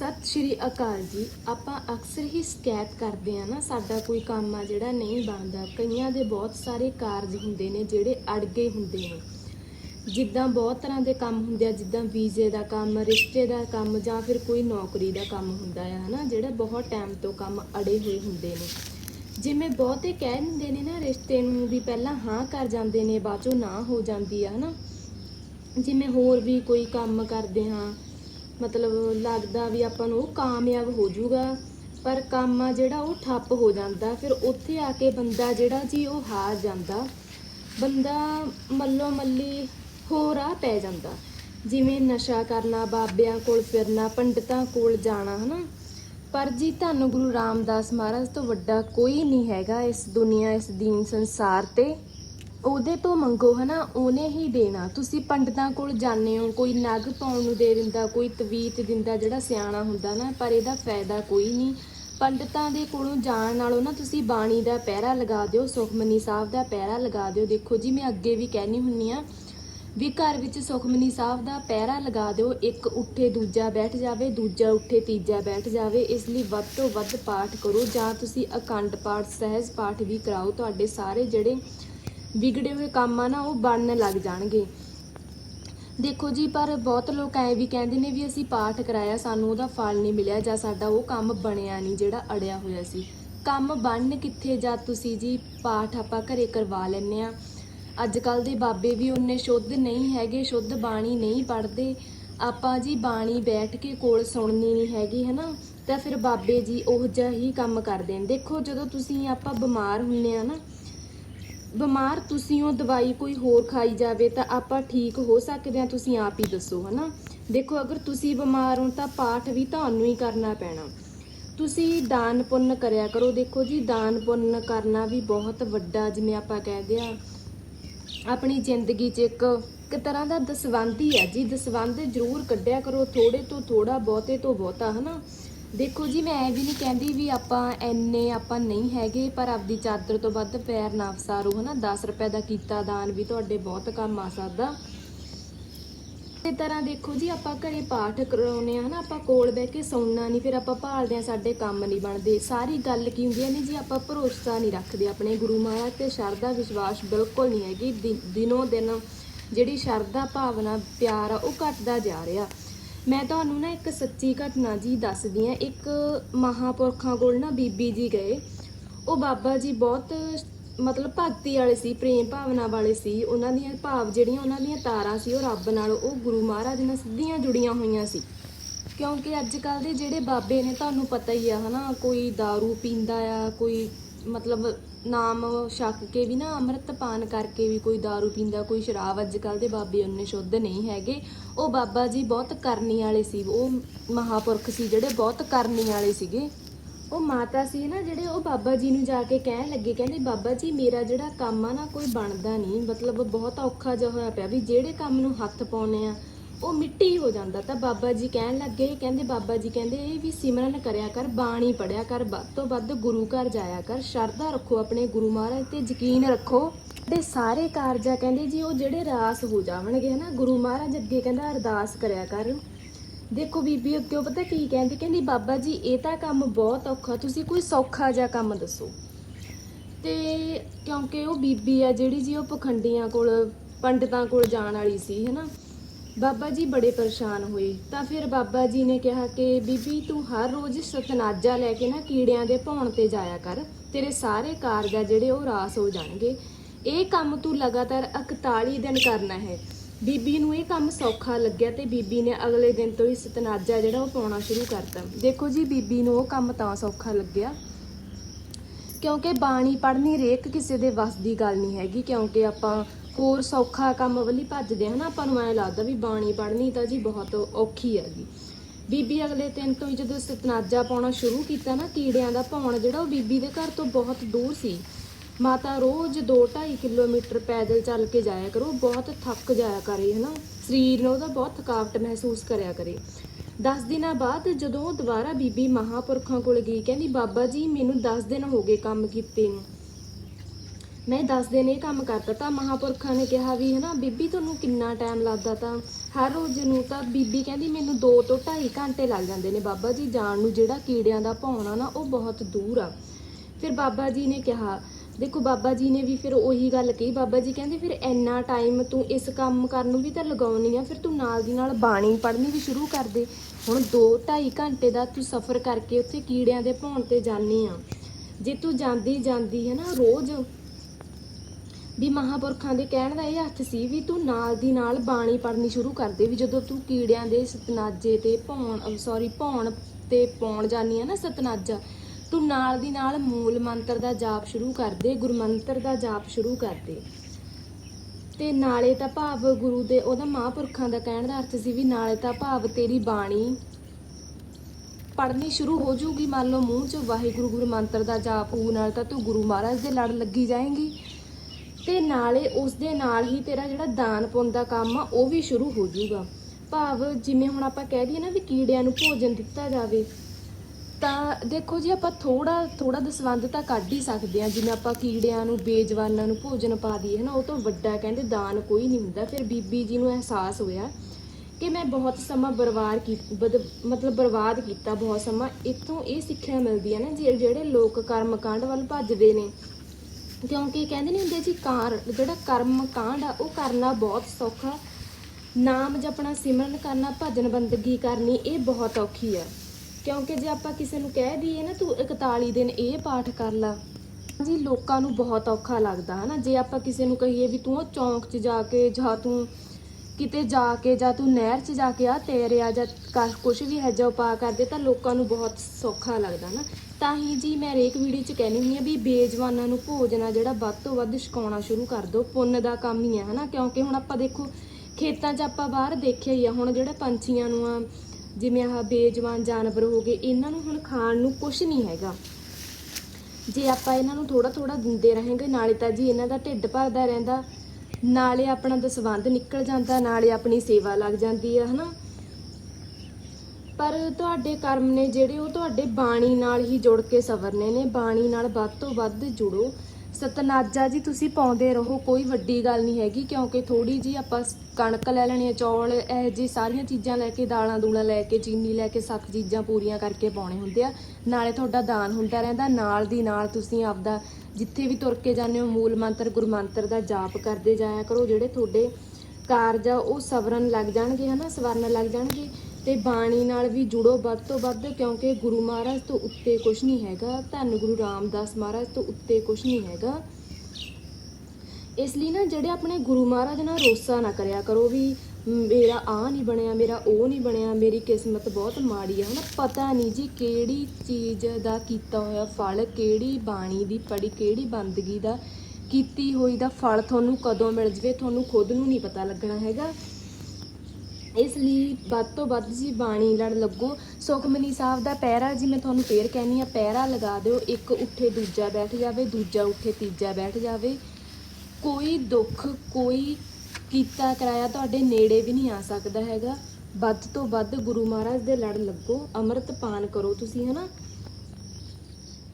ਸਤਿ ਸ਼੍ਰੀ ਅਕਾਲ ਜੀ। ਆਪਾਂ ਅਕਸਰ ਹੀ ਸ਼ਿਕਾਇਤ ਕਰਦੇ ਆ ਨਾ, ਸਾਡਾ ਕੋਈ ਕੰਮ ਆ ਜਿਹੜਾ ਨਹੀਂ ਬਣਦਾ। ਕਈਆਂ ਦੇ ਬਹੁਤ ਸਾਰੇ ਕਾਰਜ ਹੁੰਦੇ ਨੇ ਜਿਹੜੇ ਅੜ ਗਏ ਹੁੰਦੇ ਨੇ ਜਿੱਦਾਂ ਬਹੁਤ ਤਰ੍ਹਾਂ ਦੇ ਕੰਮ ਹੁੰਦੇ ਆ, ਜਿੱਦਾਂ ਵੀਜ਼ੇ ਦਾ ਕੰਮ, ਰਿਸ਼ਤੇ ਦਾ ਕੰਮ ਜਾਂ ਫਿਰ ਕੋਈ ਨੌਕਰੀ ਦਾ ਕੰਮ ਹੁੰਦਾ ਆ, ਹਨਾ, ਜਿਹੜਾ ਬਹੁਤ ਟਾਈਮ ਤੋਂ ਕੰਮ ਅੜੇ ਹੋਏ ਹੁੰਦੇ ਨੇ। ਜਿਵੇਂ ਬਹੁਤੇ ਕਹਿ ਦਿੰਦੇ ਨੇ ਨਾ, ਰਿਸ਼ਤੇ ਨੂੰ ਵੀ ਪਹਿਲਾਂ ਹਾਂ ਕਰ ਜਾਂਦੇ ਨੇ, ਬਾਅਦ ਚੋਂ ਨਾ ਹੋ ਜਾਂਦੀ ਆ, ਹਨਾ। ਜਿਵੇਂ ਹੋਰ ਵੀ ਕੋਈ ਕੰਮ ਕਰਦੇ ਹਾਂ ਮਤਲਬ ਲੱਗਦਾ ਵੀ ਆਪਾਂ ਨੂੰ ਉਹ ਕਾਮਯਾਬ ਹੋ ਜਾਊਗਾ, ਪਰ ਕੰਮ ਆ ਜਿਹੜਾ ਉਹ ਠੱਪ ਹੋ ਜਾਂਦਾ, ਫਿਰ ਉੱਥੇ ਆ ਕੇ ਬੰਦਾ ਜਿਹੜਾ ਜੀ ਉਹ ਹਾਰ ਜਾਂਦਾ, ਬੰਦਾ ਮੱਲੋ ਮੱਲੀ ਹੋਰ ਆ ਪੈ ਜਾਂਦਾ। ਜਿਵੇਂ ਨਸ਼ਾ ਕਰਨਾ, ਬਾਬਿਆਂ ਕੋਲ ਫਿਰਨਾ, ਪੰਡਤਾਂ ਕੋਲ ਜਾਣਾ, ਹਨਾ? ਪਰ ਜੀ ਤੁਹਾਨੂੰ ਗੁਰੂ ਰਾਮਦਾਸ ਮਹਾਰਾਜ ਤੋਂ ਵੱਡਾ ਕੋਈ ਨਹੀਂ ਹੈਗਾ ਇਸ ਦੁਨੀਆ, ਇਸ ਦੀਨ ਸੰਸਾਰ ਤੇ। ਉਹਦੇ ਤੋਂ ਮੰਗੋ ਹਨਾ, ਉਹਨੇ ਹੀ ਦੇਣਾ। ਤੁਸੀਂ ਪੰਡਤਾਂ ਕੋਲ ਜਾਂਦੇ ਹੋ, ਕੋਈ ਨਗ ਪਾਉਣ ਨੂੰ ਦੇ ਦਿੰਦਾ, ਕੋਈ ਤਵੀਤ ਦਿੰਦਾ, ਜਿਹੜਾ ਸਿਆਣਾ ਹੁੰਦਾ ਨਾ, ਪਰ ਇਹਦਾ ਫਾਇਦਾ ਕੋਈ ਨਹੀਂ। ਪੰਡਤਾਂ ਦੇ ਕੋਲੋਂ ਜਾਣ ਨਾਲੋਂ ਨਾ ਤੁਸੀਂ ਬਾਣੀ ਦਾ ਪਹਿਰਾ ਲਗਾ ਦਿਓ, ਸੁਖਮਨੀ ਸਾਹਿਬ ਦਾ ਪਹਿਰਾ ਲਗਾ ਦਿਓ। ਦੇਖੋ ਜੀ, ਮੈਂ ਅੱਗੇ ਵੀ ਕਹਿਣੀ ਹੁੰਨੀ ਆ ਵੀ ਘਰ ਵਿੱਚ ਸੁਖਮਨੀ ਸਾਹਿਬ ਦਾ ਪਹਿਰਾ ਲਗਾ ਦਿਓ, ਇੱਕ ਉੱਠੇ ਦੂਜਾ ਬੈਠ ਜਾਵੇ, ਦੂਜਾ ਉੱਠੇ ਤੀਜਾ ਬੈਠ ਜਾਵੇ, ਇਸ ਲਈ ਵੱਧ ਤੋਂ ਵੱਧ ਪਾਠ ਕਰੋ, ਜਾਂ ਤੁਸੀਂ ਅਖੰਡ ਪਾਠ, ਸਹਿਜ ਪਾਠ ਵੀ ਕਰਾਓ। ਤੁਹਾਡੇ ਸਾਰੇ ਜਿਹੜੇ ਵਿਗੜੇ ਹੋਏ ਕੰਮ ਆ ਨਾ ਉਹ ਬਣਨ ਲੱਗ ਜਾਣਗੇ। ਦੇਖੋ ਜੀ, ਪਰ ਬਹੁਤ ਲੋਕ ਐ ਵੀ ਕਹਿੰਦੇ ਨੇ ਵੀ ਅਸੀਂ ਪਾਠ ਕਰਾਇਆ, ਸਾਨੂੰ ਉਹਦਾ ਫਲ ਨਹੀਂ ਮਿਲਿਆ ਜਾਂ ਸਾਡਾ ਉਹ ਕੰਮ ਬਣਿਆ ਨਹੀਂ ਜਿਹੜਾ ਅੜਿਆ ਹੋਇਆ ਸੀ। ਕੰਮ ਬਣਨ ਕਿੱਥੇ ਜਾਂ ਤੁਸੀਂ ਜੀ ਪਾਠ ਆਪਾਂ ਘਰੇ ਕਰਵਾ ਲੈਂਦੇ ਆ ਅੱਜ ਕੱਲ ਦੇ ਬਾਬੇ ਵੀ ਉਹਨੇ ਸ਼ੁੱਧ ਨਹੀਂ ਹੈਗੇ, ਸ਼ੁੱਧ ਬਾਣੀ ਨਹੀਂ ਪੜ੍ਹਦੇ। ਆਪਾਂ ਜੀ ਬਾਣੀ ਬੈਠ ਕੇ ਕੋਲ ਸੁਣਨੀ ਨਹੀਂ ਹੈਗੀ, ਹਨਾ? ਤਾਂ ਫਿਰ ਬਾਬੇ ਜੀ ਉਹ ਜਿਹਾ ਹੀ ਕੰਮ ਕਰਦੇ ਨੇ। ਦੇਖੋ ਜਦੋਂ ਤੁਸੀਂ ਆਪਾਂ ਬਿਮਾਰ ਹੁੰਨੇ ਆ ਨਾ ਬਿਮਾਰ ਤੁਸੀਂ ਉਹ ਦਵਾਈ ਕੋਈ ਹੋਰ ਖਾਈ ਜਾਵੇ ਤਾਂ ਆਪਾਂ ਠੀਕ ਹੋ ਸਕਦੇ ਆ ਤੁਸੀਂ ਆਪ ਹੀ ਦੱਸੋ, ਹਨਾ? ਦੇਖੋ, ਅਗਰ ਤੁਸੀਂ ਬਿਮਾਰ ਹੋ ਤਾਂ ਪਾਠ ਵੀ ਤੁਹਾਨੂੰ ਹੀ ਕਰਨਾ ਪੈਣਾ। ਤੁਸੀਂ ਦਾਨ ਪੁੰਨ ਕਰਿਆ ਕਰੋ। ਦੇਖੋ ਜੀ, ਦਾਨ ਪੁੰਨ ਕਰਨਾ ਵੀ ਬਹੁਤ ਵੱਡਾ, ਜਿਵੇਂ ਆਪਾਂ ਕਹਿੰਦੇ ਆ ਆਪਣੀ ਜ਼ਿੰਦਗੀ 'ਚ ਇੱਕ ਇੱਕ ਤਰ੍ਹਾਂ ਦਾ ਦਸਵੰਧ ਹੀ ਹੈ ਜੀ। ਦਸਵੰਧ ਜ਼ਰੂਰ ਕੱਢਿਆ ਕਰੋ। ਥੋੜੇ ਤੋਂ ਥੋੜਾ ਬਹੁਤੇ ਤੋਂ ਬਹੁਤਾ, ਹਨਾ? ਦੇਖੋ ਜੀ, ਮੈਂ ਇਹ ਵੀ ਨਹੀਂ ਕਹਿੰਦੀ ਵੀ ਆਪਾਂ ਐਨੇ ਆਪਾਂ ਨਹੀਂ ਹੈਗੇ, ਪਰ ਆਪਦੀ ਚਾਦਰ ਤੋਂ ਵੱਧ ਪੈਰ ਨਾ ਫਸਾਰੋ, ਹਨਾ? 10 ਰੁਪਏ ਦਾ ਕੀਤਾ ਦਾਨ ਵੀ ਤੁਹਾਡੇ ਬਹੁਤ ਕੰਮ ਆ ਸਕਦਾ। ਤੇ ਤਰ੍ਹਾਂ ਦੇਖੋ ਜੀ, ਆਪਾਂ ਘਰੇ ਪਾਠ ਕਰਾਉਨੇ ਆ ਹਨਾ? ਆਪਾਂ ਕੋਲ ਬਹਿ ਕੇ ਸੌਣਾ ਨਹੀਂ, ਫਿਰ ਆਪਾਂ ਭਾਲਦੇ ਆ ਸਾਡੇ ਕੰਮ ਨਹੀਂ ਬਣਦੇ। ਸਾਰੀ ਗੱਲ ਕੀ ਹੁੰਦੀ ਹੈ ਨਹੀਂ ਜੀ, ਆਪਾਂ ਭਰੋਸਾ ਨਹੀਂ ਰੱਖਦੇ ਆਪਣੇ ਗੁਰੂ ਮਹਾਰਾਜ ਤੇ ਸ਼ਰਧਾ, ਵਿਸ਼ਵਾਸ ਬਿਲਕੁਲ ਨਹੀਂ ਹੈਗੀ। ਦਿ- ਦਿਨੋਂ ਦਿਨ ਜਿਹੜੀ ਸ਼ਰਧਾ, ਭਾਵਨਾ, ਪਿਆਰ ਆ, ਉਹ ਘਟਦਾ ਜਾ ਰਿਹਾ। ਮੈਂ ਤੁਹਾਨੂੰ ਨਾ ਇੱਕ ਸੱਚੀ ਘਟਨਾ ਜੀ ਦੱਸਦੀ ਆ ਇੱਕ ਮਹਾਪੁਰਖਾਂ ਕੋਲ ਨਾ ਬੀਬੀ ਜੀ ਗਏ। ਉਹ ਬਾਬਾ ਜੀ ਬਹੁਤ ਮਤਲਬ ਭਗਤੀ ਵਾਲੇ ਸੀ, ਪ੍ਰੇਮ ਭਾਵਨਾ ਵਾਲੇ ਸੀ। ਉਹਨਾਂ ਦੀਆਂ ਭਾਵ ਜਿਹੜੀਆਂ ਉਹਨਾਂ ਦੀਆਂ ਤਾਰਾਂ ਸੀ, ਉਹ ਰੱਬ ਨਾਲ ਉਹ ਗੁਰੂ ਮਹਾਰਾਜ ਨਾਲ ਸਿੱਧੀਆਂ ਜੁੜੀਆਂ ਹੋਈਆਂ ਸੀ। ਕਿਉਂਕਿ ਅੱਜ ਕੱਲ ਦੇ ਜਿਹੜੇ ਬਾਬੇ ਨੇ, ਤੁਹਾਨੂੰ ਪਤਾ ਹੀ ਆ, ਹਨਾ, ਕੋਈ दारू ਪੀਂਦਾ ਆ, ਕੋਈ ਮਤਲਬ ਨਾਮ ਛੱਕ ਕੇ ਵੀ ਨਾ ਅੰਮ੍ਰਿਤ ਪਾਨ ਕਰਕੇ ਵੀ ਕੋਈ दारू ਪੀਂਦਾ, ਕੋਈ ਸ਼ਰਾਬ ਅੱਜ ਕੱਲ ਦੇ ਬਾਬੇ ਉਹਨੇ ਸ਼ੁੱਧ ਨਹੀਂ ਹੈਗੇ। ਉਹ ਬਾਬਾ ਜੀ ਬਹੁਤ ਕਰਨੀ ਵਾਲੇ ਸੀ, ਉਹ ਮਹਾਪੁਰਖ ਸੀ ਜਿਹੜੇ ਬਹੁਤ ਕਰਨੀ ਵਾਲੇ ਸੀਗੇ। ਉਹ ਮਾਤਾ ਸੀ ਨਾ ਜਿਹੜੇ, ਉਹ ਬਾਬਾ ਜੀ ਨੂੰ ਜਾ ਕੇ ਕਹਿਣ ਲੱਗੇ, ਕਹਿੰਦੇ ਬਾਬਾ ਜੀ, ਮੇਰਾ ਜਿਹੜਾ ਕੰਮ ਆ ਨਾ ਕੋਈ ਬਣਦਾ ਨਹੀਂ। ਮਤਲਬ ਬਹੁਤ ਔਖਾ ਜਿਹਾ ਹੋਇਆ ਪਿਆ ਵੀ ਜਿਹੜੇ ਕੰਮ ਨੂੰ ਹੱਥ ਪਾਉਨੇ ਆ ਉਹ ਮਿੱਟੀ ਹੋ ਜਾਂਦਾ। ਤਾਂ ਬਾਬਾ ਜੀ ਕਹਿਣ ਲੱਗੇ, ਕਹਿੰਦੇ ਬਾਬਾ ਜੀ ਕਹਿੰਦੇ, ਇਹ ਵੀ ਸਿਮਰਨ ਕਰਿਆ ਕਰ, ਬਾਣੀ ਪੜਿਆ ਕਰ, ਵੱਧ ਤੋਂ ਵੱਧ ਗੁਰੂ ਘਰ ਜਾਇਆ ਕਰ, ਸ਼ਰਧਾ ਰੱਖੋ ਆਪਣੇ ਗੁਰੂ ਮਹਾਰਾਜ ਤੇ ਯਕੀਨ ਰੱਖੋ। ਤੇ ਸਾਰੇ ਕਾਰਜਾ ਕਹਿੰਦੇ ਜੀ, ਉਹ ਜਿਹੜੇ ਰਾਸ ਹੋ ਜਾਵਣਗੇ ਹਨਾ, ਗੁਰੂ ਮਹਾਰਾਜ ਅੱਗੇ ਕਹਿੰਦਾ ਅਰਦਾਸ ਕਰਿਆ ਕਰ। ਦੇਖੋ ਬੀਬੀ ਅੱਗੇ ਪਤਾ ਕੀ ਕਹਿੰਦੀ ਕਹਿੰਦੀ ਬਾਬਾ ਜੀ, ਇਹ ਤਾਂ ਕੰਮ ਬਹੁਤ ਔਖਾ, ਤੁਸੀਂ ਕੋਈ ਸੌਖਾ ਜਿਹਾ ਕੰਮ ਦੱਸੋ। ਤੇ ਕਿਉਂਕਿ ਉਹ ਬੀਬੀ ਆ ਜਿਹੜੀ ਜੀ, ਉਹ ਪਖੰਡੀਆਂ ਕੋਲ, ਪੰਡਤਾਂ ਕੋਲ ਜਾਣ ਵਾਲੀ ਸੀ, ਹੈਨਾ। ਬਾਬਾ ਜੀ ਬੜੇ ਪਰੇਸ਼ਾਨ ਹੋਏ। ਤਾਂ ਫਿਰ ਬਾਬਾ ਜੀ ਨੇ ਕਿਹਾ ਕਿ, ਬੀਬੀ, ਤੂੰ ਹਰ ਰੋਜ਼ ਸਤਨਾਜਾ ਲੈ ਕੇ ਨਾ ਕੀੜਿਆਂ ਦੇ ਭੌਣ ਤੇ ਜਾਇਆ ਕਰ। ਤੇਰੇ ਸਾਰੇ ਕਾਰਜ ਆ ਜਿਹੜੇ ਉਹ ਰਾਸ ਹੋ ਜਾਣਗੇ। ਇਹ ਕੰਮ ਤੂੰ ਲਗਾਤਾਰ 41 ਦਿਨ ਕਰਨਾ ਹੈ। ਬੀਬੀ ਨੂੰ ਇਹ ਕੰਮ ਸੌਖਾ ਲੱਗਿਆ ਤੇ ਬੀਬੀ ਨੇ ਅਗਲੇ ਦਿਨ ਤੋਂ ਹੀ ਸਤਨਾਜਾ ਜਿਹੜਾ ਉਹ ਪਾਉਣਾ ਸ਼ੁਰੂ ਕਰਤਾ। ਦੇਖੋ ਜੀ, ਬੀਬੀ ਨੂੰ ਉਹ ਕੰਮ ਤਾਂ ਸੌਖਾ ਲੱਗਿਆ। ਕਿਉਂਕਿ ਬਾਣੀ ਪੜ੍ਹਨੀ ਰੇਕ ਕਿਸੇ ਦੇ ਵੱਸ ਦੀ ਗੱਲ ਨਹੀਂ ਹੈਗੀ, ਕਿਉਂਕਿ ਆਪਾਂ ਹੋਰ ਸੌਖਾ ਕੰਮ ਵੱਲੀ ਭੱਜਦੇ ਹਾਂ ਨਾ ਆਪਾਂ ਨੂੰ ਐਂ ਲੱਗਦਾ ਵੀ ਬਾਣੀ ਪੜ੍ਹਨੀ ਤਾਂ ਜੀ ਬਹੁਤ ਔਖੀ ਹੈਗੀ। ਬੀਬੀ ਅਗਲੇ ਦਿਨ ਤੋਂ ਹੀ ਜਦੋਂ ਸਤਨਾਜਾ ਪਾਉਣਾ ਸ਼ੁਰੂ ਕੀਤਾ ਨਾ, ਕੀੜਿਆਂ ਦਾ ਭੌਣ ਜਿਹੜਾ, ਉਹ ਬੀਬੀ ਦੇ ਘਰ ਤੋਂ ਬਹੁਤ ਦੂਰ ਸੀ। ਮਾਤਾ ਰੋਜ਼ 2-2.5 ਕਿਲੋਮੀਟਰ ਪੈਦਲ ਚੱਲ ਕੇ ਜਾਇਆ ਕਰੋ, ਬਹੁਤ ਥੱਕ ਜਾਇਆ ਕਰੇ, ਹਨਾ? ਸਰੀਰ ਨੂੰ ਉਹਦਾ ਬਹੁਤ ਥਕਾਵਟ ਮਹਿਸੂਸ ਕਰਿਆ ਕਰੇ। 10 ਦਿਨਾਂ ਬਾਅਦ ਜਦੋਂ ਉਹ ਦੁਬਾਰਾ ਬੀਬੀ ਮਹਾਪੁਰਖਾਂ ਕੋਲ ਗਈ, ਕਹਿੰਦੀ, ਬਾਬਾ ਜੀ, ਮੈਨੂੰ 10 ਦਿਨ ਹੋ ਗਏ ਕੰਮ ਕੀਤੇ ਨੂੰ। ਮੈਂ 10 ਦਿਨ ਇਹ ਕੰਮ ਕਰਤਾ ਤਾਂ ਮਹਾਪੁਰਖਾਂ ਨੇ ਕਿਹਾ ਵੀ ਹਨਾ, ਬੀਬੀ ਤੁਹਾਨੂੰ ਕਿੰਨਾ ਟਾਈਮ ਲੱਗਦਾ ਤਾਂ। ਹਰ ਰੋਜ਼ ਨੂੰ ਤਾਂ ਬੀਬੀ ਕਹਿੰਦੀ ਮੈਨੂੰ 2 ਤੋਂ 2.5 ਘੰਟੇ ਲੱਗ ਜਾਂਦੇ ਨੇ ਬਾਬਾ ਜੀ, ਜਾਣ ਨੂੰ ਜਿਹੜਾ ਕੀੜਿਆਂ ਦਾ ਭੌਣ ਆ ਨਾ, ਉਹ ਬਹੁਤ ਦੂਰ ਆ। ਫਿਰ ਬਾਬਾ ਜੀ ਨੇ ਕਿਹਾ, ਦੇਖੋ ਬਾਬਾ ਜੀ ਨੇ ਵੀ ਫਿਰ ਉਹੀ ਗੱਲ ਕਹੀ, ਬਾਬਾ ਜੀ ਕਹਿੰਦੇ ਫਿਰ ਇੰਨਾ ਟਾਈਮ ਤੂੰ ਇਸ ਕੰਮ ਕਰਨ ਨੂੰ ਵੀ ਤਾਂ ਲਗਾਉਣੀ ਆ, ਫਿਰ ਤੂੰ ਨਾਲ ਦੀ ਨਾਲ ਬਾਣੀ ਪੜ੍ਹਨੀ ਵੀ ਸ਼ੁਰੂ ਕਰ ਦੇ। ਹੁਣ 2-2.5 ਘੰਟੇ ਦਾ ਤੂੰ ਸਫ਼ਰ ਕਰਕੇ ਉੱਥੇ ਕੀੜਿਆਂ ਦੇ ਭੌਣ ਤੇ ਜਾਣੀ ਆ। ਜੇ ਤੂੰ ਜਾਂਦੀ ਜਾਂਦੀ ਹੈ ਨਾ ਰੋਜ਼ ਵੀ ਮਹਾਪੁਰਖਾਂ ਦੇ ਕਹਿਣ ਦਾ ਇਹ ਅਰਥ ਸੀ ਵੀ ਤੂੰ ਨਾਲ ਦੀ ਨਾਲ ਬਾਣੀ ਪੜ੍ਹਨੀ ਸ਼ੁਰੂ ਕਰ ਦੇ ਵੀ ਜਦੋਂ ਤੂੰ ਕੀੜਿਆਂ ਦੇ ਸਤਨਾਜੇ ਤੇ ਭੌਣ ਸੌਰੀ ਭੌਣ ਤੇ ਪਾਉਣ ਜਾਨੀ ਆ ਨਾ ਸਤਨਾਜਾ, ਤੂੰ ਨਾਲ ਦੀ ਨਾਲ ਮੂਲ ਮੰਤਰ ਦਾ ਜਾਪ ਸ਼ੁਰੂ ਕਰ ਦੇ ਗੁਰਮੰਤਰ ਦਾ ਜਾਪ ਸ਼ੁਰੂ ਕਰ ਦੇ। ਤੇ ਨਾਲੇ ਤਾਂ ਭਾਵ ਗੁਰੂ ਦੇ, ਉਹਦਾ ਮਹਾਂਪੁਰਖਾਂ ਦਾ ਕਹਿਣ ਦਾ ਅਰਥ ਸੀ ਵੀ ਨਾਲੇ ਤਾਂ ਭਾਵ ਤੇਰੀ ਬਾਣੀ ਪੜ੍ਹਨੀ ਸ਼ੁਰੂ ਹੋ ਜਾਊਗੀ। ਮੰਨ ਲਓ ਮੂੰਹ 'ਚ ਵਾਹਿਗੁਰੂ ਗੁਰੂ ਮੰਤਰ ਦਾ ਜਾਪ ਹੋਊ, ਨਾਲ ਤਾਂ ਤੂੰ ਗੁਰੂ ਮਹਾਰਾਜ ਦੇ ਲੜ ਲੱਗੀ ਜਾਏਂਗੀ। ਤੇ ਨਾਲੇ ਉਸ ਦੇ ਨਾਲ ਹੀ ਤੇਰਾ ਜਿਹੜਾ ਦਾਨ ਪੁੰਨ ਦਾ ਕੰਮ ਆ, ਉਹ ਵੀ ਸ਼ੁਰੂ ਹੋ ਜਾਊਗਾ। ਭਾਵ ਜਿਵੇਂ ਹੁਣ ਆਪਾਂ ਕਹਿ ਦਈਏ ਨਾ ਵੀ ਕੀੜਿਆਂ ਨੂੰ ਭੋਜਨ ਦਿੱਤਾ ਜਾਵੇ, ਤਾਂ ਦੇਖੋ ਜੀ ਆਪਾਂ ਥੋੜਾ ਥੋੜਾ ਦਸਵੰਦ ਤਾਂ ਕੱਢ ਹੀ ਸਕਦੇ ਆ ਜਿਵੇਂ ਆਪਾਂ ਕੀੜਿਆਂ ਨੂੰ, ਬੇਜਵਾਨਾਂ ਨੂੰ ਭੋਜਨ ਪਾ ਦਈਏ, ਹਨਾ, ਉਹ ਤੋਂ ਵੱਡਾ ਕਹਿੰਦੇ ਦਾਨ ਕੋਈ ਨਹੀਂ ਹੁੰਦਾ। ਫਿਰ ਬੀਬੀ ਜੀ ਨੂੰ ਅਹਿਸਾਸ ਹੋਇਆ ਕਿ ਮੈਂ ਬਹੁਤ ਸਮਾਂ ਬਰਬਾਦ ਕੀ, ਬਦ- ਮਤਲਬ ਬਰਬਾਦ ਕੀਤਾ ਬਹੁਤ ਸਮਾਂ। ਇੱਥੋਂ ਇਹ ਸਿੱਖਿਆ ਮਿਲਦੀ ਹੈ ਨਾ, ਜੇ- ਜਿਹੜੇ ਲੋਕ ਕਰਮ ਕਾਂਡ ਵੱਲ ਭੱਜਦੇ ਨੇ ਕਿਉਂਕਿ ਕਹਿੰਦੇ ਨਹੀਂ ਹੁੰਦੇ ਜੀ, ਕਾਰ, ਜਿਹੜਾ ਕਰਮ ਕਾਂਡ ਆ, ਉਹ ਕਰਨਾ ਬਹੁਤ ਸੌਖਾ ਨਾਮ ਜਪਣਾ, ਸਿਮਰਨ ਕਰਨਾ, ਭਜਨ ਬੰਦਗੀ ਕਰਨੀ, ਇਹ ਬਹੁਤ ਔਖੀ ਆ। ਕਿਉਂਕਿ ਜੇ ਆਪਾਂ ਕਿਸੇ ਨੂੰ ਕਹਿ ਦਈਏ ਨਾ, ਤੂੰ 41 ਦਿਨ ਇਹ ਪਾਠ ਕਰ ਲਾ, ਜੀ ਲੋਕਾਂ ਨੂੰ ਬਹੁਤ ਔਖਾ ਲੱਗਦਾ, ਹਨਾ? ਜੇ ਆਪਾਂ ਕਿਸੇ ਨੂੰ ਕਹੀਏ ਵੀ ਤੂੰ ਉਹ ਚੌਂਕ 'ਚ ਜਾ ਕੇ, ਜਾਂ ਤੂੰ ਕਿਤੇ ਜਾ ਕੇ ਜਾਂ ਤੂੰ ਨਹਿਰ 'ਚ ਜਾ ਕੇ ਆ ਤੈਰਿਆ ਜਾਂ ਕਰ ਕੁਝ ਵੀ ਹੈ ਜੋ ਪਾ ਕਰਦੇ, ਤਾਂ ਲੋਕਾਂ ਨੂੰ ਬਹੁਤ ਸੌਖਾ ਲੱਗਦਾ ਨਾ। ਤਾਂ ਹੀ ਜੀ ਮੈਂ ਹਰੇਕ ਵੀਡੀਓ 'ਚ ਕਹਿੰਦੀ ਹੁੰਦੀ ਆ ਵੀ ਬੇਜਵਾਨਾਂ ਨੂੰ ਭੋਜਨ ਆ ਜਿਹੜਾ ਵੱਧ ਤੋਂ ਵੱਧ ਛਕਾਉਣਾ ਸ਼ੁਰੂ ਕਰ ਦਿਓ ਪੁੰਨ ਦਾ ਕੰਮ ਹੀ ਆ ਹਨਾ? ਕਿਉਂਕਿ ਹੁਣ ਆਪਾਂ ਦੇਖੋ, ਖੇਤਾਂ 'ਚ ਆਪਾਂ ਬਾਹਰ ਦੇਖਿਆ ਹੀ ਆ, ਹੁਣ ਜਿਹੜੇ ਪੰਛੀਆਂ ਨੂੰ ਆ, ਜਿਵੇਂ ਆਹ ਬੇਜਵਾਨ ਜਾਨਵਰ ਹੋ ਗਏ, ਇਹਨਾਂ ਨੂੰ ਹੁਣ ਖਾਣ ਨੂੰ ਕੁਝ ਨਹੀਂ ਹੈਗਾ। ਜੇ ਆਪਾਂ ਇਹਨਾਂ ਨੂੰ ਥੋੜਾ ਥੋੜਾ ਦਿੰਦੇ ਰਹਾਂਗੇ, ਨਾਲੇ ਤਾਂ ਜੀ ਇਹਨਾਂ ਦਾ ਢਿੱਡ ਭਰਦਾ ਰਹਿੰਦਾ। ਨਾਲੇ ਆਪਣਾ ਦਸਵੰਧ ਨਿਕਲ ਜਾਂਦਾ, ਨਾਲੇ ਆਪਣੀ ਸੇਵਾ ਲੱਗ ਜਾਂਦੀ ਹੈ ਹਨਾ? ਪਰ ਤੁਹਾਡੇ ਕਰਮ ਨੇ ਜਿਹੜੇ ਉਹ ਤੁਹਾਡੇ ਬਾਣੀ ਨਾਲ ਹੀ ਜੁੜ ਕੇ ਸਵਰਨੇ ਨੇ। ਬਾਣੀ ਨਾਲ ਵੱਧ ਤੋਂ ਵੱਧ ਜੁੜੋ। ਸਤਨਾਜਾ ਜੀ, ਤੁਸੀਂ ਪਾਉਂਦੇ ਰਹੋ, ਕੋਈ ਵੱਡੀ ਗੱਲ ਨਹੀਂ ਹੈਗੀ, ਕਿਉਂਕਿ ਥੋੜੀ ਜੀ ਆਪਾਂ ਕਣਕ ਲੈ ਲੈਣੀ ਹੈ ਚੌਲ, ਇਹ ਜੀ ਸਾਰੀਆਂ ਚੀਜ਼ਾਂ ਲੈ ਕੇ, ਦਾਲਾਂ ਦੂਲਾਂ ਲੈ ਕੇ, ਚੀਨੀ ਲੈ ਕੇ, ਸੱਤ ਚੀਜ਼ਾਂ ਪੂਰੀਆਂ ਕਰਕੇ ਪਾਉਣੇ ਹੁੰਦੇ ਆ। ਨਾਲੇ ਤੁਹਾਡਾ ਦਾਨ ਹੁੰਦਾ ਰਹਿੰਦਾ, ਨਾਲ ਦੀ ਨਾਲ ਤੁਸੀਂ ਆਪਦਾ ਜਿੱਥੇ ਵੀ ਤੁਰ ਕੇ ਜਾਂਦੇ ਹੋ, ਮੂਲ ਮੰਤਰ ਗੁਰਮੰਤਰ ਦਾ ਜਾਪ ਕਰਦੇ ਜਾਇਆ ਕਰੋ, ਜਿਹੜੇ ਤੁਹਾਡੇ ਕਾਰਜ ਆ, ਉਹ ਸਵਰਨ ਲੱਗ ਜਾਣਗੇ, ਹਨਾ, ਸਵਰਨ ਲੱਗ ਜਾਣਗੇ ਤੇ ਬਾਣੀ ਨਾਲ ਵੀ ਜੁੜੋ ਵੱਧ ਤੋਂ ਵੱਧ, ਕਿਉਂਕਿ ਗੁਰੂ ਮਹਾਰਾਜ ਤੋਂ ਉੱਤੇ ਕੁਝ ਨਹੀਂ ਹੈਗਾ, ਧੰਨ ਗੁਰੂ ਰਾਮਦਾਸ ਮਹਾਰਾਜ ਤੋਂ ਉੱਤੇ ਕੁਝ ਨਹੀਂ ਹੈਗਾ। ਇਸ ਲਈ ਨਾ, ਜਿਹੜੇ ਆਪਣੇ ਗੁਰੂ ਮਹਾਰਾਜ ਨਾਲ ਰੋਸਾ ਨਾ ਕਰਿਆ ਕਰੋ ਵੀ ਮੇਰਾ ਆ ਨਹੀਂ ਬਣਿਆ, ਮੇਰਾ ਉਹ ਨਹੀਂ ਬਣਿਆ, ਮੇਰੀ ਕਿਸਮਤ ਬਹੁਤ ਮਾੜੀ ਆ। ਹਨਾ ਪਤਾ ਨਹੀਂ ਜੀ ਕਿਹੜੀ ਚੀਜ਼ ਦਾ ਕੀਤਾ ਹੋਇਆ ਫਲ, ਕਿਹੜੀ ਬਾਣੀ ਦੀ ਪੜੀ ਕਿਹੜੀ ਬੰਦਗੀ ਦਾ ਕੀਤੀ ਹੋਈ ਦਾ ਫਲ ਤੁਹਾਨੂੰ ਕਦੋਂ ਮਿਲ ਜਵੇ, ਤੁਹਾਨੂੰ ਖੁਦ ਨੂੰ ਨਹੀਂ ਪਤਾ ਲੱਗਣਾ ਹੈਗਾ। ਇਸ ਲਈ ਵੱਧ ਤੋਂ ਵੱਧ ਜੀ ਬਾਣੀ ਲੜ ਲੱਗੋ। ਸੁਖਮਨੀ ਸਾਹਿਬ ਦਾ ਪਹਿਰਾ ਜੀ ਮੈਂ ਤੁਹਾਨੂੰ ਫੇਰ ਕਹਿੰਨੀ ਆ ਪਹਿਰਾ ਲਗਾ ਦਿਓ, ਇੱਕ ਉੱਠੇ ਦੂਜਾ ਬੈਠ ਜਾਵੇ, ਦੂਜਾ ਉੱਠੇ ਤੀਜਾ ਬੈਠ ਜਾਵੇ। ਕੋਈ ਦੁੱਖ, ਕੋਈ ਕੀਤਾ ਕਰਾਇਆ, ਤੁਹਾਡੇ ਨੇੜੇ ਵੀ ਨਹੀਂ ਆ ਸਕਦਾ ਹੈਗਾ। ਵੱਧ ਤੋਂ ਵੱਧ ਗੁਰੂ ਮਹਾਰਾਜ ਦੇ ਲੜ ਲੱਗੋ, ਅੰਮ੍ਰਿਤ ਪਾਨ ਕਰੋ ਤੁਸੀਂ, ਹਨਾ?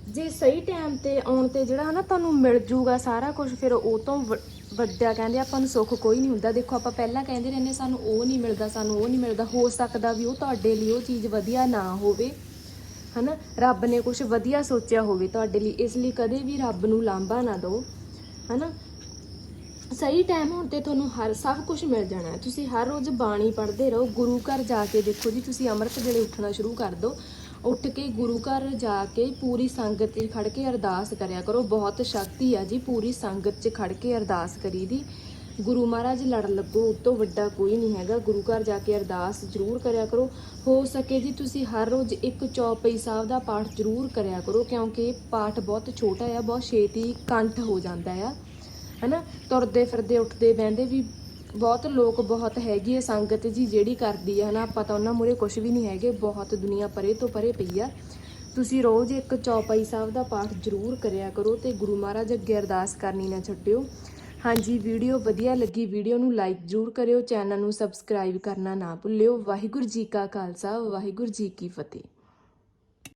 ਜੇ ਸਹੀ ਟਾਈਮ ਤੇ ਆਉਣ ਤੇ ਜਿਹੜਾ, ਹਨਾ, ਤੁਹਾਨੂੰ ਮਿਲ ਜੂਗਾ ਸਾਰਾ ਕੁਝ ਫਿਰ ਉਹ ਤੋਂ ਵ- ਵੱਡਾ ਕਹਿੰਦੇ ਆਪਾਂ ਨੂੰ ਸੁੱਖ ਕੋਈ ਨਹੀਂ ਹੁੰਦਾ। ਦੇਖੋ, ਆਪਾਂ ਪਹਿਲਾਂ ਕਹਿੰਦੇ ਰਹਿੰਦੇ, ਸਾਨੂੰ ਉਹ ਨਹੀਂ ਮਿਲਦਾ, ਸਾਨੂੰ ਉਹ ਨਹੀਂ ਮਿਲਦਾ। ਹੋ ਸਕਦਾ ਵੀ ਉਹ ਤੁਹਾਡੇ ਲਈ ਉਹ ਚੀਜ਼ ਵਧੀਆ ਨਾ ਹੋਵੇ, ਹਨਾ? ਰੱਬ ਨੇ ਕੁਝ ਵਧੀਆ ਸੋਚਿਆ ਹੋਵੇ ਤੁਹਾਡੇ ਲਈ, ਇਸ ਲਈ ਕਦੇ ਵੀ ਰੱਬ ਨੂੰ ਲਾਂਭਾ ਨਾ ਦਿਓ, ਹਨਾ? ਸਹੀ ਟਾਈਮ ਹੋਣ ਤੇ ਤੁਹਾਨੂੰ ਹਰ, ਸਭ ਕੁਝ ਮਿਲ ਜਾਣਾ ਹੈ। ਤੁਸੀਂ ਹਰ ਰੋਜ਼ ਬਾਣੀ ਪੜ੍ਹਦੇ ਰਹੋ, ਗੁਰੂ ਘਰ ਜਾ ਕੇ ਦੇਖੋ ਜੀ, ਤੁਸੀਂ ਅੰਮ੍ਰਿਤ ਵੇਲੇ ਉੱਠਣਾ ਸ਼ੁਰੂ ਕਰ ਦਿਓ। ਉੱਠ ਕੇ ਗੁਰੂ ਘਰ ਜਾ ਕੇ ਪੂਰੀ ਸੰਗਤ 'ਚ ਖੜ ਕੇ ਅਰਦਾਸ ਕਰਿਆ ਕਰੋ। ਬਹੁਤ ਸ਼ਕਤੀ ਆ ਜੀ ਪੂਰੀ ਸੰਗਤ 'ਚ ਖੜ ਕੇ ਅਰਦਾਸ ਕਰੀ ਦੀ। ਗੁਰੂ ਮਹਾਰਾਜ ਲੜ ਲੱਗੋ ਉਸ ਤੋਂ ਵੱਡਾ ਕੋਈ ਨਹੀਂ ਹੈਗਾ। ਗੁਰੂ ਘਰ ਜਾ ਕੇ ਅਰਦਾਸ ਜ਼ਰੂਰ ਕਰਿਆ ਕਰੋ। ਹੋ ਸਕੇ ਜੀ ਤੁਸੀਂ ਹਰ ਰੋਜ਼ ਇੱਕ ਚੌਪਈ ਸਾਹਿਬ ਦਾ ਪਾਠ ਜ਼ਰੂਰ ਕਰਿਆ ਕਰੋ, ਕਿਉਂਕਿ ਪਾਠ ਬਹੁਤ ਛੋਟਾ ਆ, ਬਹੁਤ ਛੇਤੀ ਕੰਠ ਹੋ ਜਾਂਦਾ ਆ। ਹਨਾ, ਤੁਰਦੇ ਫਿਰਦੇ, ਉੱਠਦੇ ਬਹਿੰਦੇ ਵੀ ਬਹੁਤ ਲੋਕ ਬਹੁਤ ਹੈਗੀ ਹੈ ਸੰਗਤ ਜੀ ਜਿਹੜੀ ਕਰਦੀ ਹੈ ਹਨਾ, ਆਪਾਂ ਤਾਂ ਉਹਨਾਂ ਮੂਰੇ ਕੁਝ ਵੀ ਨਹੀਂ ਹੈਗੇ, ਬਹੁਤ ਦੁਨੀਆ ਪਰੇ ਤੋਂ ਪਰੇ ਪਈ ਆ। ਤੁਸੀਂ ਰੋਜ਼ ਇੱਕ ਚੌਪਾਈ ਸਾਹਿਬ ਦਾ ਪਾਠ ਜ਼ਰੂਰ ਕਰਿਆ ਕਰੋ ਤੇ ਗੁਰੂ ਮਹਾਰਾਜ ਅੱਗੇ ਅਰਦਾਸ ਕਰਨੀ ਨਾ ਛੱਡਿਓ। ਹਾਂਜੀ, ਵੀਡੀਓ ਵਧੀਆ ਲੱਗੀ, ਵੀਡੀਓ ਨੂੰ ਲਾਈਕ ਜ਼ਰੂਰ ਕਰਿਓ, ਚੈਨਲ ਨੂੰ ਸਬਸਕ੍ਰਾਈਬ ਕਰਨਾ ਨਾ ਭੁੱਲਿਓ। ਵਾਹਿਗੁਰੂ ਜੀ ਕਾ ਖਾਲਸਾ, ਵਾਹਿਗੁਰੂ ਜੀ ਕੀ ਫਤਿਹ।